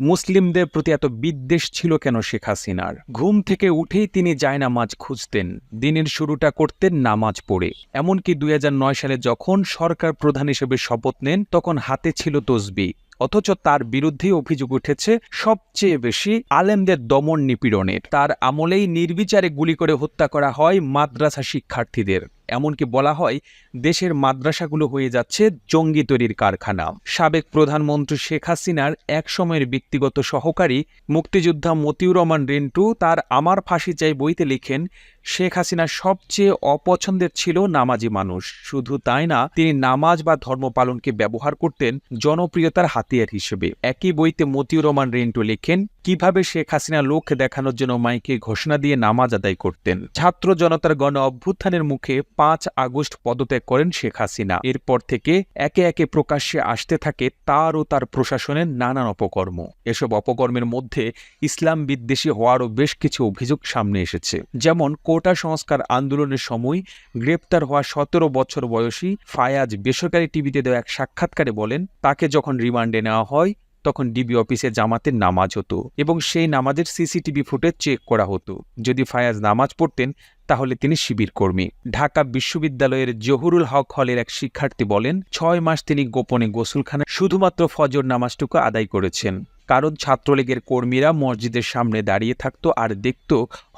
মুসলিমদের প্রতি এত বিদ্বেষ ছিল কেন শেখ হাসিনার? ঘুম থেকে উঠেই তিনি জায়নামাজ খুঁজতেন, দিনের শুরুটা করতেন নামাজ পড়ে। এমনকি দুই হাজার নয় সালে যখন সরকার প্রধান হিসেবে শপথ নেন, তখন হাতে ছিল তসবি। অথচ তার বিরুদ্ধে অভিযোগ উঠেছে, সবচেয়ে বেশি আলেমদের দমন নিপীড়নের। তার আমলেই নির্বিচারে গুলি করে হত্যা করা হয় মাদ্রাসা শিক্ষার্থীদের। এমনকি বলা হয়, দেশের মাদ্রাসাগুলো হয়ে যাচ্ছে জঙ্গি তৈরির কারখানা। সাবেক প্রধানমন্ত্রী শেখ হাসিনার এক সময়ের ব্যক্তিগত সহকারী মুক্তিযোদ্ধা মতিউর রহমান রেন্টু তার আমার ফাঁসি চাই বইতে লিখেন শেখ হাসিনার সবচেয়ে অপছন্দের ছিল নামাজি মানুষ। শুধু তাই না, তিনি নামাজ বা ধর্ম পালনকে ব্যবহার করতেন জনপ্রিয়তার হাতিয়ার হিসেবে। একই বইতে মতিউর রহমান রেন্টু লেখেন, কীভাবে শেখ হাসিনা লোক দেখানোর জন্য মাইকে ঘোষণা দিয়ে নামাজ আদায় করতেন? ছাত্র জনতার গণ অভ্যুত্থানের মুখে পাঁচ আগস্ট পদত্যাগ করেন শেখ হাসিনা। এরপর থেকে একে একে প্রকাশ্যে আসতে থাকে তার ও তার প্রশাসনের নানান অপকর্ম। এসব অপকর্মের মধ্যে ইসলাম বিদ্বেষী হওয়ারও বেশ কিছু অভিযোগ সামনে এসেছে। যেমন কোটা সংস্কার আন্দোলনের সময় গ্রেপ্তার হওয়া সতেরো বছর বয়সী ফায়াজ বেসরকারি টিভিতে দেওয়া এক সাক্ষাৎকারে বলেন, তাকে যখন রিমান্ডে নেওয়া হয়, তখন ডিবি অফিসে জামাতের নামাজ হতো এবং সেই নামাজের সিসিটিভি ফুটেজ চেক করা হতো। যদি ফায়াজ নামাজ পড়তেন, তাহলে তিনি শিবির কর্মী। ঢাকা বিশ্ববিদ্যালয়ের জহুরুল হক হলের এক শিক্ষার্থী বলেন, ছয় মাস তিনি গোপনে গোসলখানা শুধুমাত্র ফজর নামাজটুকু আদায় করেছেন। কারণ ছাত্রলীগের কর্মীরা মসজিদের সামনে দাঁড়িয়ে থাকতো আর দেখত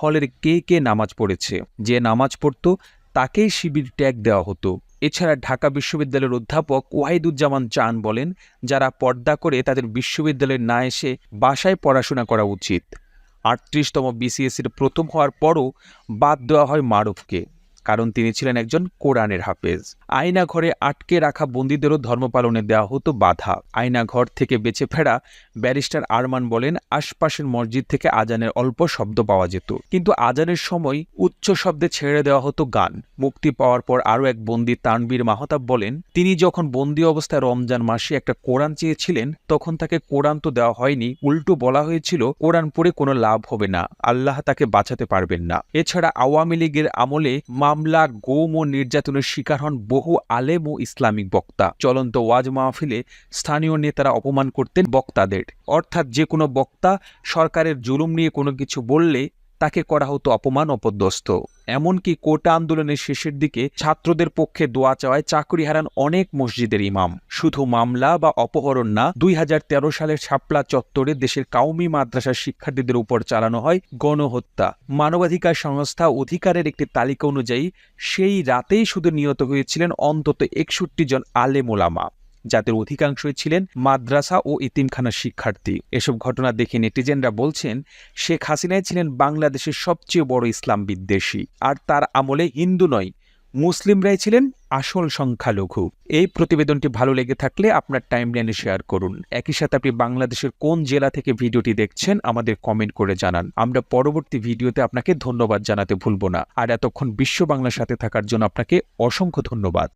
হলের কে কে নামাজ পড়েছে। যে নামাজ পড়তো, তাকেই শিবির ট্যাগ দেওয়া হতো। এছাড়া ঢাকা বিশ্ববিদ্যালয়ের অধ্যাপক ওয়াহিদুজ্জামান চান বলেন, যারা পর্দা করে তাদের বিশ্ববিদ্যালয়ে না এসে বাসায় পড়াশোনা করা উচিত। আটত্রিশতম বিসিএসির প্রথম হওয়ার পরও বাদ দেওয়া হয় মারুফকে। কারণ তিনি ছিলেন একজন কোরআনের হাফেজ। আয়না ঘরে আটকে রাখা বন্দীদেরও ধর্ম পালনে দেওয়া হতো বাধা। আয়না ঘর থেকে বেঁচে ফেরা ব্যারিস্টার আরমান বলেন, আশপাশের মসজিদ থেকে আজানের অল্প শব্দ পাওয়া যেত। কিন্তু আজানের সময় উচ্চ শব্দে ছেড়ে দেওয়া হতো গান। মুক্তি পাওয়ার পর আরও এক বন্দী তানবীর মাহতাব বলেন, তিনি যখন বন্দী অবস্থায় রমজান মাসে একটা কোরআন চেয়েছিলেন, তখন তাকে কোরআন তো দেওয়া হয়নি, উল্টো বলা হয়েছিল, কোরআন পড়ে কোনো লাভ হবে না, আল্লাহ তাকে বাঁচাতে পারবেন না। এছাড়া আওয়ামী লীগের আমলে মামলা গোম ও নির্যাতনের শিকার হন বহু আলেম ও ইসলামিক বক্তা। চলন্ত ওয়াজ মাহফিলে স্থানীয় নেতারা অপমান করতেন বক্তাদের। অর্থাৎ যে কোনো বক্তা সরকারের জুলুম নিয়ে কোনো কিছু বললে তাকে করা হতো অপমান অপদস্থ। এমনকি কোটা আন্দোলনের শেষের দিকে ছাত্রদের পক্ষে দোয়া চাওয়ায় চাকরি হারান অনেক মসজিদের ইমাম। শুধু মামলা বা অপহরণ না, দুই হাজার তেরো সালের শাপলা চত্বরে দেশের কাউমি মাদ্রাসার শিক্ষার্থীদের উপর চালানো হয় গণহত্যা। মানবাধিকার সংস্থা অধিকারের একটি তালিকা অনুযায়ী, সেই রাতেই শুধু নিহত হয়েছিলেন অন্তত একষট্টি জন আলেম ওলামা যাদের অধিকাংশই ছিলেন মাদ্রাসা ও ইতিমখানার শিক্ষার্থী। এসব ঘটনা দেখে নেটিজেনরা বলছেন, শেখ হাসিনাই ছিলেন বাংলাদেশের সবচেয়ে বড় ইসলাম বিদ্বেষী। আর তার আমলে হিন্দু নয়, মুসলিমরাই ছিলেন আসল সংখ্যালঘু। এই প্রতিবেদনটি ভালো লেগে থাকলে আপনার টাইমলাইনে শেয়ার করুন। একই সাথে আপনি বাংলাদেশের কোন জেলা থেকে ভিডিওটি দেখছেন, আমাদের কমেন্ট করে জানান। আমরা পরবর্তী ভিডিওতে আপনাকে ধন্যবাদ জানাতে ভুলব না। আর এতক্ষণ বিশ্ব বাংলার সাথে থাকার জন্য আপনাকে অসংখ্য ধন্যবাদ।